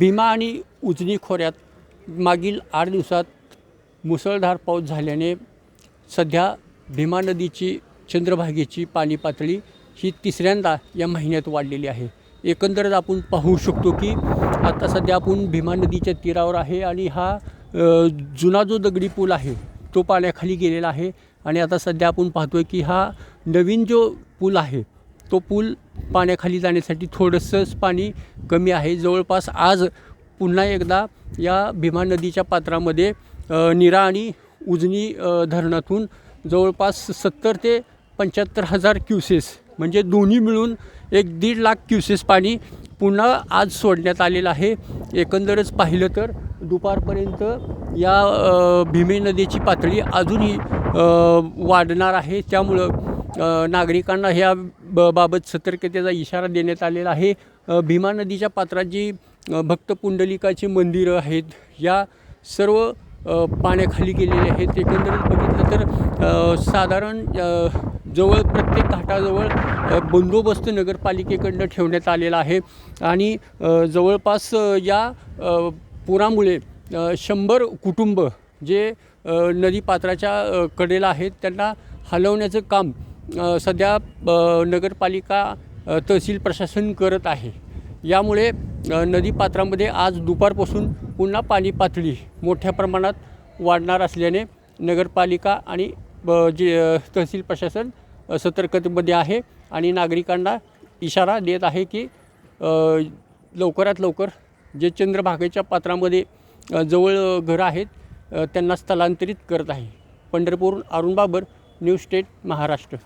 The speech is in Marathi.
भीमा आणि उजनी खोऱ्यात मागील आठ दिवसात मुसळधार पाऊस झाल्याने सध्या भीमा नदीची चंद्रभागेची पाणी पातळी ही तिसऱ्यांदा या महिन्यात वाढलेली आहे. एकंदरच आपण पाहू शकतो की आता सध्या आपण भीमा नदीच्या तीरावर आहे आणि हा जुना जो दगडी पूल आहे तो पाण्याखाली गेलेला आहे आणि आता सध्या आपण पाहतोय की हा नवीन जो पूल आहे तो पूल पाण्याखाली जाण्यासाठी थोडंसंच पाणी कमी आहे. जवळपास आज पुन्हा एकदा या भीमा नदीच्या पात्रामध्ये निरा आणि उजनी धरणातून जवळपास सत्तर ते पंच्याहत्तर हजार क्युसेस म्हणजे दोन्ही मिळून एक दीड लाख क्युसेस पाणी पुन्हा आज सोडण्यात आलेलं आहे. एकंदरच पाहिलं तर दुपारपर्यंत या भीमे नदीची पातळी अजूनही वाढणार आहे. त्यामुळं नागरिकांना ह्या ब बाबत सतर्कतेचा इशारा देण्यात आलेला आहे. भीमा नदीच्या पात्रात जी भक्त पुंडलिकाची मंदिरं आहेत. या सर्व पाण्याखाली गेलेले आहेत. एकंदरीत बघितलं तर साधारण जवळ प्रत्येक घाटाजवळ बंदोबस्त नगरपालिकेकडनं ठेवण्यात आलेला आहे. आणि जवळपास या पुरामुळे शंभर कुटुंब जे नदीपात्राच्या कडेला आहेत त्यांना हलवण्याचं काम सध्या नगरपालिका तहसील प्रशासन करत आहे. यामुळे नदीपात्रामध्ये आज दुपारपासून पुन्हा पाणी पातळी मोठ्या प्रमाणात वाढणार असल्याने नगरपालिका आणि ब- जे तहसील प्रशासन सतर्कतेमध्ये आहे आणि नागरिकांना इशारा देत आहे की लवकरात लवकर जे चंद्रभागेच्या पात्रामध्ये जवळ घरं आहेत त्यांना स्थलांतरित करत आहे. Pandharpur Arun Babar new state Maharashtra.